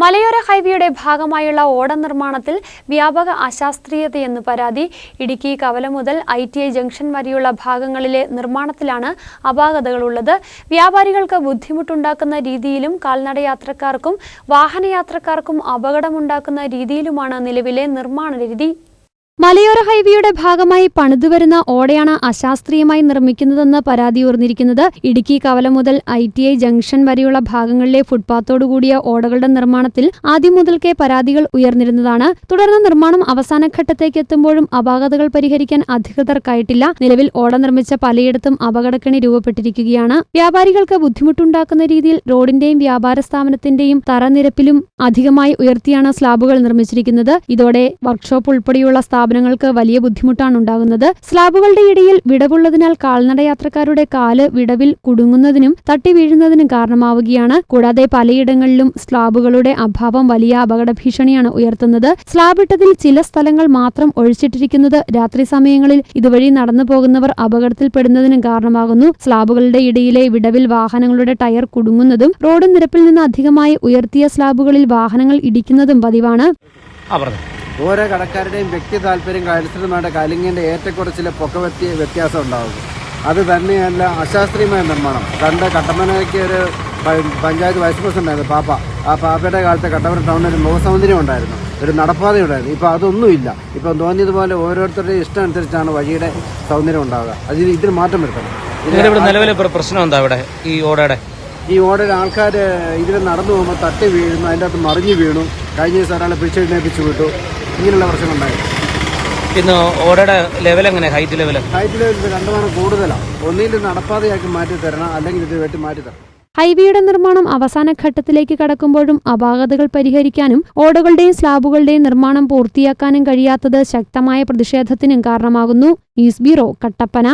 മലയോര ഹൈവേയുടെ ഭാഗമായുള്ള ഓട നിർമ്മാണത്തിൽ വ്യാപക അശാസ്ത്രീയതയെന്ന് പരാതി. ഇടുക്കി കവല മുതൽ ഐ ടി ഐ ജംഗ്ഷൻ വരെയുള്ള ഭാഗങ്ങളിലെ നിർമ്മാണത്തിലാണ് അപാകതകളുള്ളത്. വ്യാപാരികൾക്ക് ബുദ്ധിമുട്ടുണ്ടാക്കുന്ന രീതിയിലും കാൽനടയാത്രക്കാർക്കും വാഹനയാത്രക്കാർക്കും അപകടമുണ്ടാക്കുന്ന രീതിയിലുമാണ് നിലവിലെ നിർമ്മാണ രീതി മലയോര ഹൈവേയുടെ ഭാഗമായി പണിതുവരുന്ന ഓടയാണ് അശാസ്ത്രീയമായി നിർമ്മിക്കുന്നതെന്ന് പരാതി ഉയർന്നിരിക്കുന്നത് ഇടുക്കി കവല മുതൽ ഐ ടി ഐ ജംഗ്ഷൻ വരെയുള്ള ഭാഗങ്ങളിലെ ഫുട്പാത്തോടുകൂടിയ ഓടകളുടെ നിർമ്മാണത്തിൽ ആദ്യം മുതൽക്കേ പരാതികൾ ഉയർന്നിരുന്നതാണ്. തുടർന്ന് നിർമ്മാണം അവസാന ഘട്ടത്തേക്ക് എത്തുമ്പോഴും അപാകതകൾ പരിഹരിക്കാൻ അധികൃതർക്കായിട്ടില്ല. നിലവിൽ ഓട നിർമ്മിച്ച പലയിടത്തും അപകടക്കണി രൂപപ്പെട്ടിരിക്കുകയാണ്. വ്യാപാരികൾക്ക് ബുദ്ധിമുട്ടുണ്ടാക്കുന്ന രീതിയിൽ റോഡിന്റെയും വ്യാപാര സ്ഥാപനത്തിന്റെയും തറനിരപ്പിലും അധികമായി ഉയർത്തിയാണ് സ്ലാബുകൾ നിർമ്മിച്ചിരിക്കുന്നത്. ഇതോടെ വർക്ക്ഷോപ്പ് ഉൾപ്പെടെയുള്ള സ്ഥാപനങ്ങൾക്ക് വലിയ ബുദ്ധിമുട്ടാണ് ഉണ്ടാകുന്നത്. സ്ലാബുകളുടെ ഇടയിൽ വിടവുള്ളതിനാൽ കാൽനടയാത്രക്കാരുടെ കാൽ വിടവിൽ കുടുങ്ങുന്നതിനും തട്ടി വീഴുന്നതിനും കാരണമാവുകയാണ്. കൂടാതെ പലയിടങ്ങളിലും സ്ലാബുകളുടെ അഭാവം വലിയ അപകട ഭീഷണിയാണ് ഉയർത്തുന്നത്. സ്ലാബ് ഇട്ടതിൽ ചില സ്ഥലങ്ങൾ മാത്രം ഒഴിച്ചിട്ടിരിക്കുന്നത് രാത്രി സമയങ്ങളിൽ ഇതുവഴി നടന്നു പോകുന്നവർ അപകടത്തിൽപ്പെടുന്നതിനും കാരണമാകുന്നു. സ്ലാബുകളുടെ ഇടയിലെ വിടവിൽ വാഹനങ്ങളുടെ ടയർ കുടുങ്ങുന്നതും റോഡ് നിരപ്പിൽ നിന്ന് അധികമായി ഉയർത്തിയ സ്ലാബുകളിൽ വാഹനങ്ങൾ ഇടിക്കുന്നതും പതിവാണ്. ഓരോ കടക്കാരുടെയും വ്യക്തി താല്പര്യം അനുസൃതമായിട്ട് കലിങ്ങിന്റെ ഏറ്റക്കുറച്ചിലെ പൊക്കവെത്തി വ്യത്യാസം ഉണ്ടാകും. അത് തന്നെയല്ല അശാസ്ത്രീയമായ നിർമ്മാണം. പണ്ട് കട്ടപ്പനയ്ക്ക് ഒരു പഞ്ചായത്ത് വൈസ് പ്രസിഡന്റായിരുന്നു പാപ്പ. ആ പാപ്പയുടെ കാലത്ത് കട്ടപ്പന ടൗണിൽ ഒരു മുഖസൗന്ദര്യം ഉണ്ടായിരുന്നു. ഒരു നടപ്പാത ഉണ്ടായിരുന്നു. ഇപ്പോൾ അതൊന്നുമില്ല ഇപ്പം തോന്നിയതുപോലെ ഓരോരുത്തരുടെ ഇഷ്ടം അനുസരിച്ചാണ് വഴിയുടെ സൗന്ദര്യം ഉണ്ടാവുക. അതിന് ഇതിന് മാറ്റം വരുത്തണം. ഇവിടെ നിലവിലെ പ്ര- പ്രശ്നം എന്താ ഇവിടെ? ഈ ഓടയുടെ? ഈ ഓടയിൽ ആൾക്കാർ ഇതിൽ നടന്നു പോകുമ്പോൾ തട്ടി വീഴുന്നു അതിന്റെ അകത്ത് മറിഞ്ഞു വീണു. കഴിഞ്ഞ ദിവസം ഒരാളെ പിടിച്ചെഴുന്നേപ്പിച്ച് വിട്ടു. ഇങ്ങനെയുള്ള പ്രശ്നമുണ്ടായിരുന്നു ഇന്ന് ഓടയുടെ ലെവൽ എങ്ങനെ? ഹൈറ്റ് ലെവൽ ഹൈറ്റ് രണ്ടു രണ്ടുമാണ് കൂടുതലാണ്. ഒന്നിൽ നടപ്പാതയാക്കി മാറ്റി തരണം അല്ലെങ്കിൽ ഇത് വെട്ടി മാറ്റി തരണം. ഹൈവേയുടെ നിർമ്മാണം അവസാന ഘട്ടത്തിലേക്ക് കടക്കുമ്പോഴും അപാകതകൾ പരിഹരിക്കാനും ഓടകളുടെയും സ്ലാബുകളുടെയും നിർമ്മാണം പൂർത്തിയാക്കാനും കഴിയാത്തത് ശക്തമായ പ്രതിഷേധത്തിനും കാരണമാകുന്നു. News bureau Kattappana.